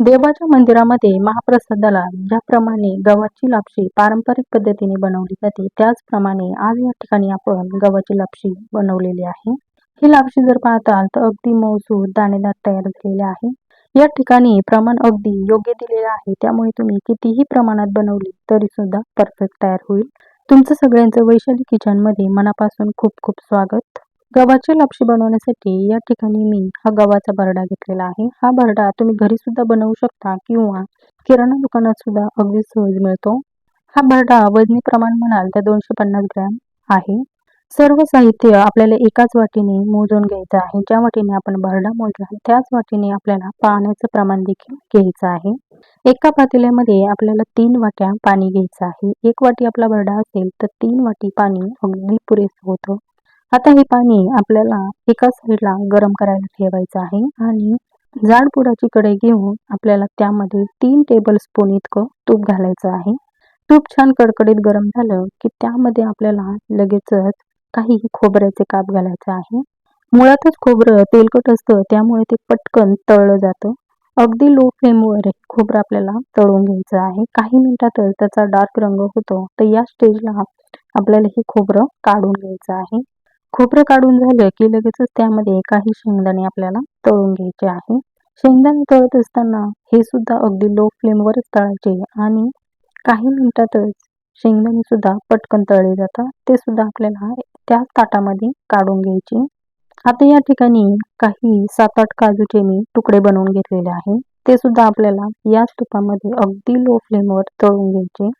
देवाच्या मंदिरामध्ये महाप्रसादाला ज्याप्रमाणे गव्हाची लापशी पारंपरिक पद्धतीने बनवली जाते त्याचप्रमाणे आज या ठिकाणी आपण गव्हाची लापशी बनवलेली आहे. ही लापशी जर पाहताल तर अगदी मौसूद दाणेदार तयार झालेले आहे. या ठिकाणी प्रमाण अगदी योग्य दिलेलं आहे त्यामुळे तुम्ही कितीही प्रमाणात बनवली तरी सुद्धा परफेक्ट तयार होईल. तुमचं सगळ्यांचं वैशाली किचनमध्ये मनापासून खूप खूप स्वागत. गव्हाची लापशी बनवण्यासाठी या ठिकाणी मी हा गव्हाचा भरडा घेतलेला आहे. हा भरडा तुम्ही घरी सुद्धा बनवू शकता किंवा किराणा दुकानात सुद्धा अगदी सहज मिळतो. हा भरडा वजनी प्रमाण म्हणाल तर दोनशे पन्नास ग्रॅम आहे. सर्व साहित्य आपल्याला एकाच वाटीने मोजून घ्यायचं आहे. ज्या वाटीने आपण भरडा मोजला त्याच वाटीने आपल्याला पाण्याचं प्रमाण देखील घ्यायचं आहे. एका पातेल्यामध्ये आपल्याला तीन वाट्या पाणी घ्यायचं आहे. एक वाटी आपला भरडा असेल तर तीन वाटी पाणी अगदी पुरेसं होतं. आता हे पाणी आपल्याला एका साईडला गरम करायला ठेवायचं आहे आणि जाड पुडाची कढई घेऊन आपल्याला त्यामध्ये तीन टेबल स्पून इतकं तूप घालायचं आहे. तूप छान कडकडीत गरम झालं की त्यामध्ये आपल्याला लगेचच काही खोबऱ्याचे काप घालायचे आहे. मुळातच खोबरं तेलकट असतं त्यामुळे ते पटकन तळलं जातं. अगदी लो फ्लेमवर खोबरं आपल्याला तळून घ्यायचं आहे. काही मिनिटातच त्याचा डार्क रंग होतो तर या स्टेजला आपल्याला हे खोबरं काढून घ्यायचं आहे. खोबरं काढून झालं की लगेचच त्यामध्ये काही शेंगदाणे आपल्याला तळून घ्यायचे आहे. शेंगदाणे तळत असताना हे सुद्धा अगदी लो फ्लेमवरच तळायचे आणि काही मिनिटातच शेंगदाणे सुद्धा पटकन तळले जातात. ते सुद्धा आपल्याला त्याच ताटामध्ये काढून घ्यायचे. आता या ठिकाणी काही सात आठ काजूचे मी तुकडे बनवून घेतलेले आहे. ते सुद्धा आपल्याला याच तुपामध्ये अगदी लो फ्लेमवर तळून घ्यायचे.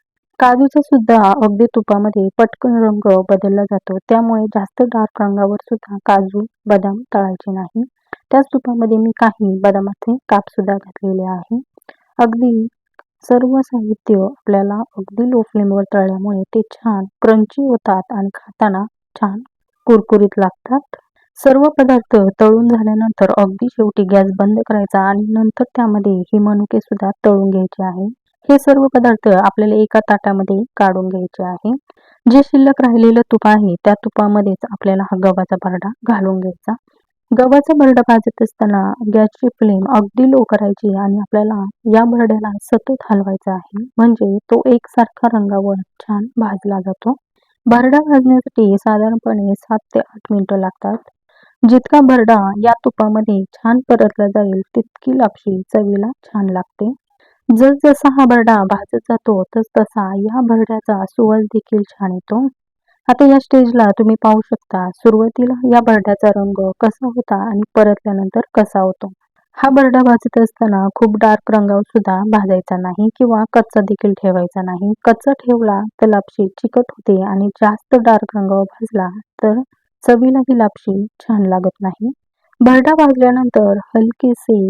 काजूचा सुद्धा अगदी तुपामध्ये पटकन रंग बदलला जातो. त्यामुळे जास्त डार्क रंगावर सुद्धा काजू बदाम तळायचे नाही. त्याच तुपामध्ये मी काही बदामाचे काप सुद्धा घातलेले आहे. अगदी सर्व साहित्य आपल्याला अगदी लो फ्लेमवर तळल्यामुळे ते छान क्रंची होतात आणि खाताना छान कुरकुरीत लागतात. सर्व पदार्थ तळून झाल्यानंतर अगदी शेवटी गॅस बंद करायचा आणि नंतर त्यामध्ये हे मनुके सुद्धा तळून घ्यायचे आहे. हे सर्व पदार्थ आपल्याला एका ताटामध्ये काढून घ्यायचे आहे. जे शिल्लक राहिलेलं तूप आहे त्या तुपामध्येच आपल्याला हा गव्हाचा भरडा घालून घ्यायचा. गव्हाचा भरडा भाजत असताना गॅसची फ्लेम अगदी लो करायची आणि आपल्याला या भरड्याला सतत हलवायचा आहे. म्हणजे तो एकसारखा रंगावर छान भाजला जातो. भरडा भाजण्यासाठी साधारणपणे सात ते आठ मिनिटं लागतात. जितका भरडा या तुपामध्ये छान परतला जाईल तितकी लापशी चवीला छान लागते. जसा हा भरडा भाजत जातो तस तसा या भरड्याचा सुवास देखील छान येतो. आता या स्टेजला तुम्ही पाहू शकता सुरुवातीला या भरड्याचा रंग कसा होता आणि परतल्यानंतर कसा होतो. हा भरडा भाजत असताना खूप डार्क रंगावर सुद्धा भाजायचा नाही किंवा कच्चा देखील ठेवायचा नाही. कच्चा ठेवला तर लापशी चिकट होते आणि जास्त डार्क रंगावर भाजला तर चवीला ही लापशी छान लागत नाही. भरडा भाजल्यानंतर हलकेसे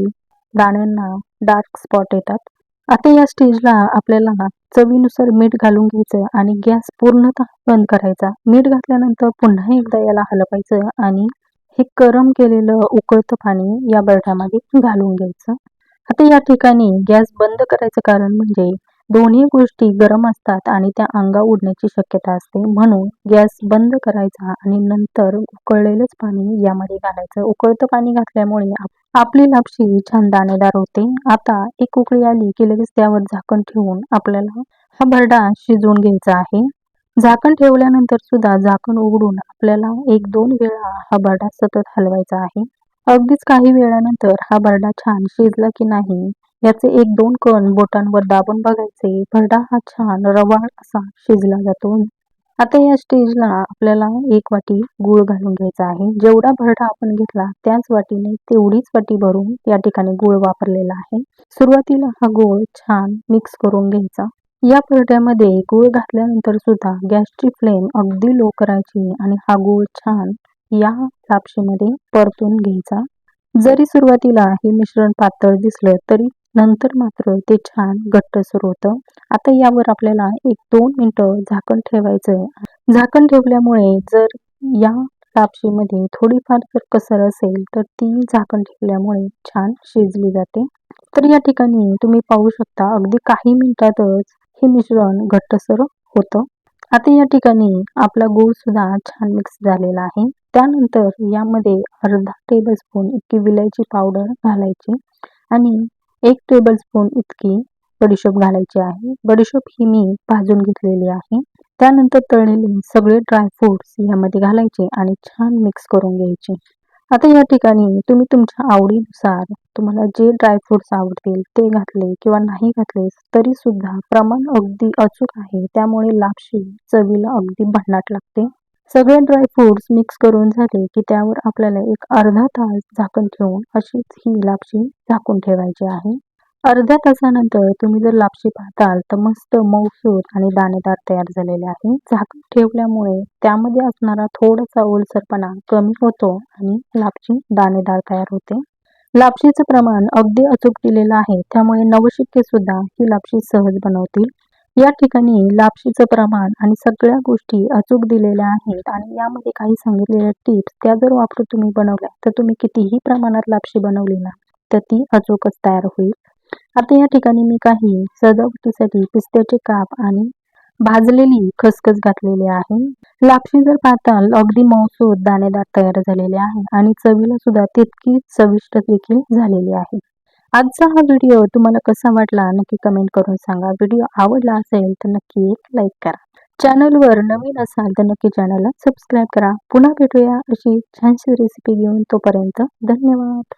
दाण्यांना डार्क स्पॉट येतात. आता या स्टेजला आपल्याला चवीनुसार मीठ घालून घ्यायचं आणि गॅस पूर्णतः बंद करायचा. मीठ घातल्यानंतर पुन्हा एकदा याला हलवायचं आणि हे गरम केलेलं उकळतं पाणी या बर्टामध्ये घालून घ्यायचं. आता या ठिकाणी गॅस बंद करायचं कारण म्हणजे दोन्ही गोष्टी गरम असतात आणि त्या अंगा उडण्याची शक्यता असते. म्हणून गॅस बंद करायचा आणि नंतर उकळलेलंच पाणी यामध्ये घालायचं. उकळतं पाणी घातल्यामुळे आपली लापशी छान दाणेदार होते. आता एक उकळी आली की लगेच त्यावर झाकण ठेवून आपल्याला हा भरडा शिजवून घ्यायचा आहे. झाकण ठेवल्यानंतर सुद्धा झाकण उघडून आपल्याला एक दोन वेळा हा भरडा सतत हलवायचा आहे. अगदीच काही वेळानंतर हा भरडा छान शिजला की नाही याचे एक दोन कण बोटांवर दाबून बघायचे. भरडा हा छान रवाळ असा शिजला जातो. आता या स्टेजला आपल्याला एक वाटी गूळ घालून घ्यायचा आहे. जेवढा भरडा आपण घेतला त्याच वाटीने तेवढीच वाटी भरून या ठिकाणी गूळ वापरलेला आहे. सुरुवातीला हा गूळ छान मिक्स करून घ्यायचा. या भरड्यामध्ये गूळ घातल्यानंतर सुद्धा गॅसची फ्लेम अगदी लो करायची आणि हा गूळ छान या लापशीमध्ये परतून घ्यायचा. जरी सुरुवातीला हे मिश्रण पातळ दिसलं तरी नंतर मात्र ते छान घट्टसर होतं. आता यावर आपल्याला एक दोन मिनटं झाकण ठेवायचं झाकण ठेवल्यामुळे जर या लापशीमध्ये थोडीफार जर कसर असेल तर ती झाकण ठेवल्यामुळे छान शिजली जाते. तर या ठिकाणी तुम्ही पाहू शकता अगदी काही मिनिटातच हे मिश्रण घट्टसर होतं. आता या ठिकाणी आपला गूळ सुद्धा छान मिक्स झालेला आहे. त्यानंतर यामध्ये अर्धा टेबल स्पून इतकी विलायची पावडर घालायची आणि एक टेबलस्पून इतकी बडीशोप घालायची आहे. बडीशोप ही मी भाजून घेतलेली आहे. त्यानंतर तळलेले सगळे ड्रायफ्रुट्स यामध्ये घालायचे आणि छान मिक्स करून घ्यायचे. आता या ठिकाणी तुम्ही तुमच्या आवडीनुसार तुम्हाला जे ड्रायफ्रुट्स आवडतील ते घातले किंवा नाही घातले तरी सुद्धा प्रमाण अगदी अचूक आहे. त्यामुळे लापशी चवीला अगदी भन्नाट लागते. सगळे ड्रायफ्रुट्स मिक्स करून झाले की त्यावर आपल्याला एक अर्धा तास झाकण ठेवून अशीच ही लापशी झाकून ठेवायची आहे. अर्ध्या तासानंतर तुम्ही जर लापशी पाहताल तर मस्त मऊसूर आणि दाणेदार तयार झालेले आहे. झाकण ठेवल्यामुळे त्यामध्ये असणारा थोडासा ओलसरपणा कमी होतो आणि लापशी दाणेदार तयार होते. लापशीचं प्रमाण अगदी अचूक दिलेलं आहे त्यामुळे नवशिक्के सुद्धा ही लापशी सहज बनवतील. या ठिकाणी लापशीचं प्रमाण आणि सगळ्या गोष्टी अचूक दिलेल्या आहेत आणि यामध्ये काही सांगितलेल्या टिप्स त्या जर वापरून तुम्ही बनवल्या तर तुम्ही कितीही प्रमाणात लापशी बनवली ना तर ती अचूकच तयार होईल. आता या ठिकाणी मी काही सजावटीसाठी पिस्त्याचे काप आणि भाजलेली खसखस घातलेली आहे. लापशी जर पाहताल अगदी मौसूद दाणेदार तयार झालेले आहे आणि चवीला सुद्धा तितकी चविष्ट देखील झालेली आहे. आजचा हा व्हिडिओ तुम्हाला कसा वाटला नक्की कमेंट करून सांगा. व्हिडिओ आवडला असेल तर नक्की एक लाईक करा. चॅनलवर नवीन असाल तर नक्की चॅनलला सबस्क्राईब करा. पुन्हा भेटूया अशी छानशी रेसिपी घेऊन तोपर्यंत धन्यवाद.